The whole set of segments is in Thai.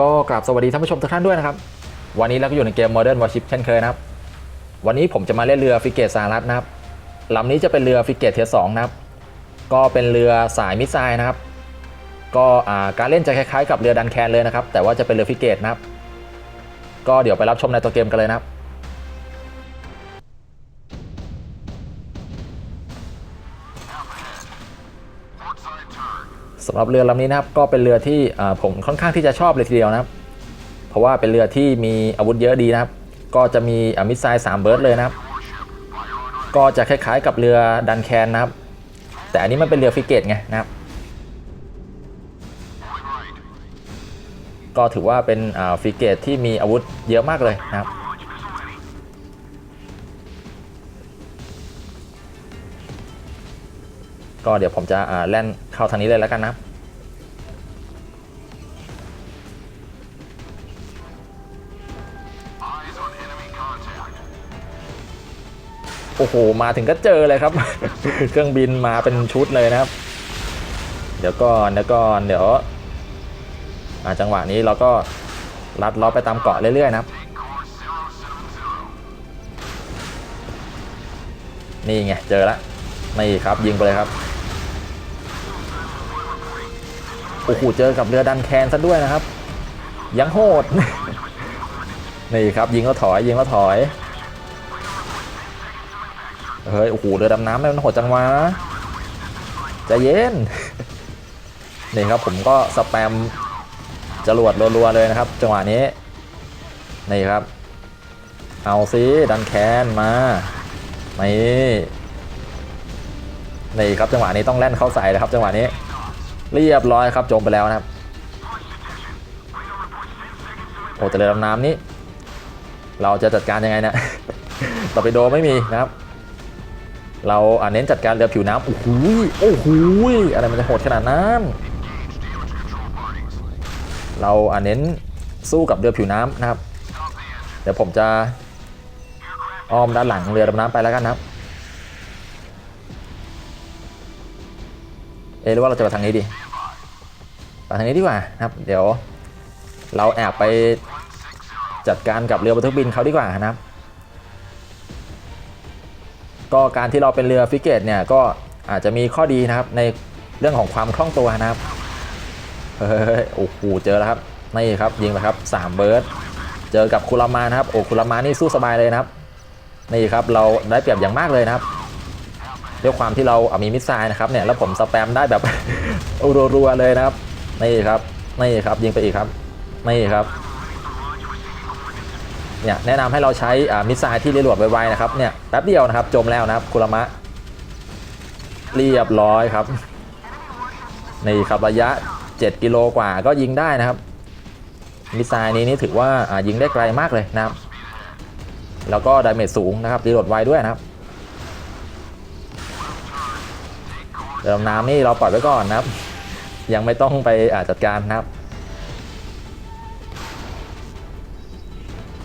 ก็กราบสวัสดีท่านผู้ชมทุกท่านด้วยนะครับ วันนี้เราก็อยู่ในเกม Modern Warship เช่นเคยนะครับ วันนี้ผมจะมาเล่นเรือฟิเกตสหรัฐนะครับลำนี้จะเป็นเรือฟิเกตเทียสองนะครับ ก็เป็นเรือสายมิสไซล์นะครับ ก็การเล่นจะคล้ายๆ กับเรือดันแคนเลยนะครับ แต่ว่าจะเป็นเรือฟิเกตนะครับ ก็เดี๋ยวไปรับชมในตัวเกมกันเลยนะครับ สำหรับเรือลำนี้นะครับก็เป็นเรือที่ผมค่อนข้างที่จะชอบเลยทีเดียวนะครับ เพราะว่าเป็นเรือที่มีอาวุธเยอะดีนะครับ ก็จะมีมิสไซล์สามเบิร์ดเลยนะครับ ก็จะคล้ายๆกับเรือดันแคนนะครับ แต่อันนี้มันเป็นเรือฟริเกตไงนะครับ ก็ถือว่าเป็นฟริเกตที่มีอาวุธเยอะมากเลยนะครับ ก็เดี๋ยวผมจะแล่นเข้าทางนี้เลยแล้วกันนะโอ้โห มาถึงก็เจอเลยครับ เครื่องบินมาเป็นชุดเลยนะครับ เดี๋ยวก่อนเดี๋ยวก่อนเดี๋ยวจังหวะนี้เราก็ลัดล้อไปตามเกาะเรื่อยๆนะครับ นี่ไง เจอแล้วนี่ครับยิงไปเลยครับ โอ้โหเจอกับเรือดันแคนซะด้วยนะครับ ยังโหด นี่ครับยิงแล้วถอยยิงแล้วถอยเฮ้ยโอ้โหเรือดำน้ำมันโหดจังวะใจเย็นนี่ครับผมก็สแปมจรวดรัวๆเลยนะครับ จังหวะนี้นี่ครับ เอาซิดันแคนมานี่นี่ครับจังหวะนี้ต้องแล่นเข้าใส่เลยครับ จังหวะนี้ เรียบร้อยครับจมไปแล้วนะครับโอ้แต่เรือดำน้ำนี้ เราจะจัดการยังไงเนี่ยตอร์ปิโดไม่มีนะครับ เราอ่าเน้นจัดการเรือผิวน้ำโอ้โหโอ้โหอะไรมันจะโหดขนาดนั้นเราอ่าเน้นสู้กับเรือผิวน้ำนะครับ เดี๋ยวผมจะอ้อมด้านหลังเรือดำน้ำไปแล้วกันนะครับ เอะหรือว่าเราจะไปทางนี้ดีไปทางนี้ดีกว่านะครับ เดี๋ยว เราแอบไปจัดการกับเรือบรรทุกบินเขาดีกว่านะครับ ก็การที่เราเป็นเรือฟิเกตเนี่ยก็อาจจะมีข้อดีนะครับในเรื่องของความคล่องตัวนะครับเฮ้ยโอ้โหเจอแล้วครับนี่ครับยิงไปครับ3เบิร์ดเจอกับคุรามานะครับโอ้คุรามานี่สู้สบายเลยนะครับนี่ครับเราได้เปรียบอย่างมากเลยนะครับ ด้วยความที่เราอะมีมิสไซล์นะครับเนี่ยแล้วผมสแปมได้แบบรัวๆเลยนะครับนี่ครับนี่ครับยิงไปอีกครับนี่ครับเนี่ยแนะนำให้เราใช้มิสไซล์ที่รีโหลดไวๆนะครับเนี่ยแป๊บเดียวนะครับจมแล้วนะครับคุรมะเรียบร้อยครับนี่ครับระยะ 7 กิโลกว่าก็ยิงได้นะครับมิสไซล์นี้นี่ถือว่าอ่ายิงได้ไกลมากเลยนะครับ แล้วก็ดาเมจสูงนะครับรีโหลดไวด้วยนะครับเรือ ดำน้ำนี่เราปล่อยไว้ก่อนนะครับ ยังไม่ต้องไปจัดการนะครับ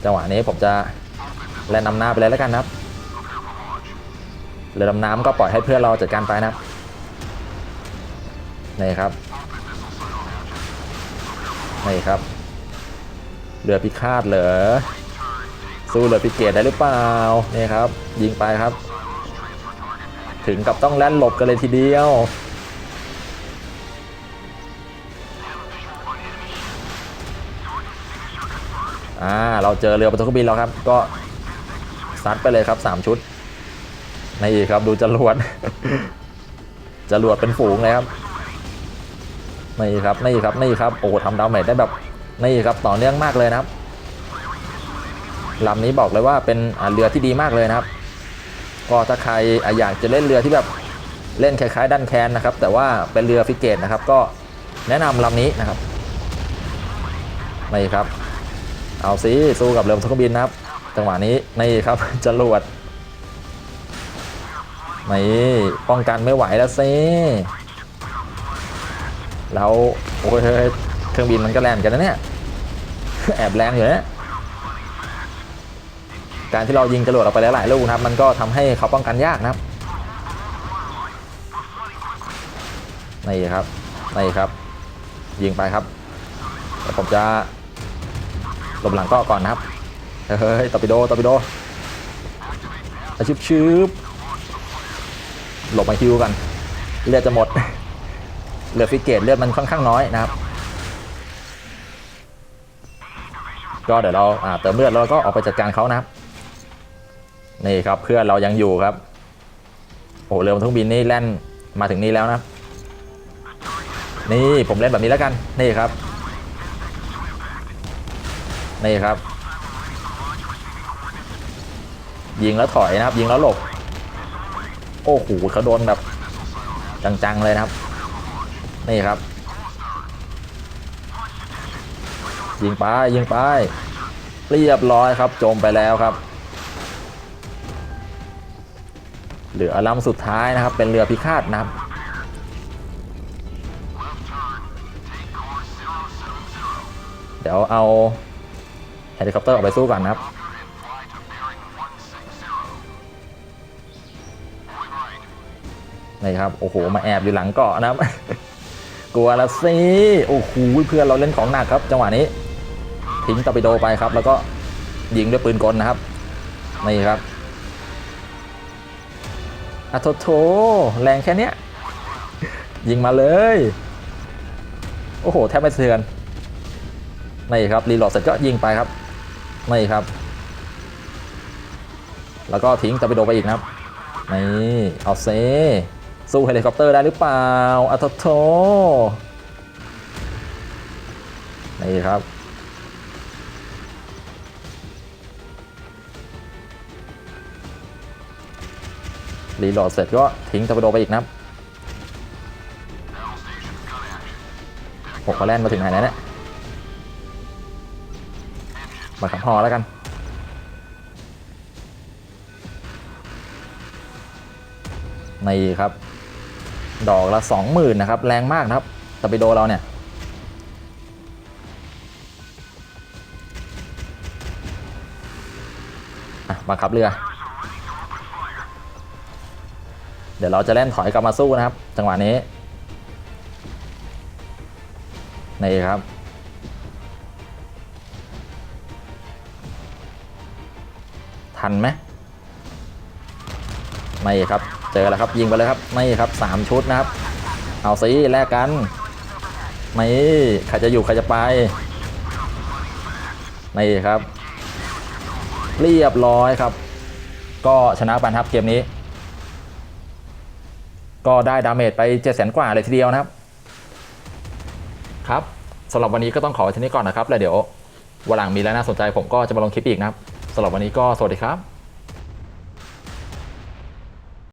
จังหวะนี้ผมจะแล่นนำหน้าไปเลยแล้วกันนะครับเรือดำน้ำก็ปล่อยให้เพื่อนเราจัดการไปนะครับนี่ครับนี่ครับเรือพิฆาตเหรอสู้เรือพิเกตได้หรือเปล่านี่ครับ ยิงไปครับ ถึงกับต้องแล่นหลบกันเลยทีเดียว อ่า เราเจอเรือบรรทุกบินแล้วครับ ก็ซัดไปเลยครับ 3 ชุดนี่ครับดูจรวดจรวดเป็นฝูงเลยครับนี่ครับนี่ครับนี่ครับโอ้โหทำดาวเมจได้แบบนี่ครับต่อเนื่องมากเลยนะครับลำนี้บอกเลยว่าเป็นอ่าเรือที่ดีมากเลยนะครับ ก็ถ้าใครออยากจะเล่นเรือที่แบบเล่นคล้ายๆดันแคนนะครับ แต่ว่าเป็นเรือฟิเกตนะครับ ก็แนะนำลำนี้นะครับนี่ครับ เอาสิสู้กับเรือทุกเครื่องบินนะครับ จังหวะนี้นี่ครับจรวดนี่ป้องกันไม่ไหวแล้วสิแล้วโอ้ยเครื่องบินมันก็แรงกันนะเนี่ยแอบแรงอยู่นะ การที่เรายิงจรวดออกไปหลายๆลูกนะครับ มันก็ทำให้เขาป้องกันยากนะครับนี่ครับนี่ครับ ยิงไปครับแล้วผมจะหลบหลังก็ก่อนนะครับเฮ้ยตอร์ปิโดตอร์ปิโดอาชิบชืบหลบมาฮิวกัน เลือดจะหมดเหลือฟิกเกตเลือดมันค่อนข้างน้อยนะครับ ก็เดี๋ยวเราเติมเลือดแล้วก็ออกไปจัดการเขานะครับ นี่ครับเพื่อนเรายังอยู่ครับ โอ้เรือบรรทุกบินนี่แล่นมาถึงนี่แล้วนะ นี่ผมเล่นแบบนี้แล้วกัน นี่ครับ นี่ครับ ยิงแล้วถอยนะครับ ยิงแล้วหลบ โอ้โหเขาโดนแบบจังๆเลยนะครับ นี่ครับ ยิงไปยิงไป เรียบร้อยครับ จมไปแล้วครับ เหลือลำสุดท้ายนะครับ เป็นเรือพิฆาตนะครับเดี๋ยวเอาเฮลิคอปเตอร์ออกไปสู้กันนะครับ นี่ครับ โอ้โห มาแอบอยู่หลังเกาะนะครับ กลัวละสิ โอ้โห เพื่อนเราเล่นของหนักครับ จังหวะนี้ ทิ้งตอร์ปิโดไปครับ แล้วก็ยิงด้วยปืนกลนะครับ นี่ครับ อะโทโทแรงแค่เนี้ย ยิงมาเลย โอ้โห แทบไม่เทือนนี่ครับ รีโหลดเสร็จก็ยิงไปครับนี่ครับ แล้วก็ทิ้งตอร์ปิโดไปอีกนะครับนี่เอาเซสู้เฮลิคอปเตอร์ได้หรือเปล่าอะโทโทนี่ครับ รีโหลดเสร็จก็ทิ้งตอร์ปิโดไปอีกนะครับหกก็แล่นมาถึงไหนแล้วเนี่ยมาขับฮอแล้วกันนี่ครับ ดอกละสองหมื่นนะครับ แรงมากนะครับตอร์ปิโดเราเนี่ยอะบังคับเรือ เดี๋ยวเราจะเล่นถอยกลับมาสู้นะครับ จังหวะนี้นี่ครับ ทันไหมไม่ครับ เจอแล้วครับยิงไปเลยครับไม่ครับสามชุดนะครับ เอาสิแลกกันไม่ใครจะอยู่ใครจะไปนี่ครับ เรียบร้อยครับ ก็ชนะไปนะครับเกมนี้ ก็ได้ดาเมจไป7 0 0 0 0กว่าเลยทีเดียวนะครับ ครับสำหรับวันนี้ก็ต้องขอไว้ที่นี้ก่อนนะครับ แล้วเดี๋ยววันหลังมีแล้วน่าสนใจผมก็จะมาลงคลิปอีกนะครับสำหรับวันนี้ก็สวัสดีครับ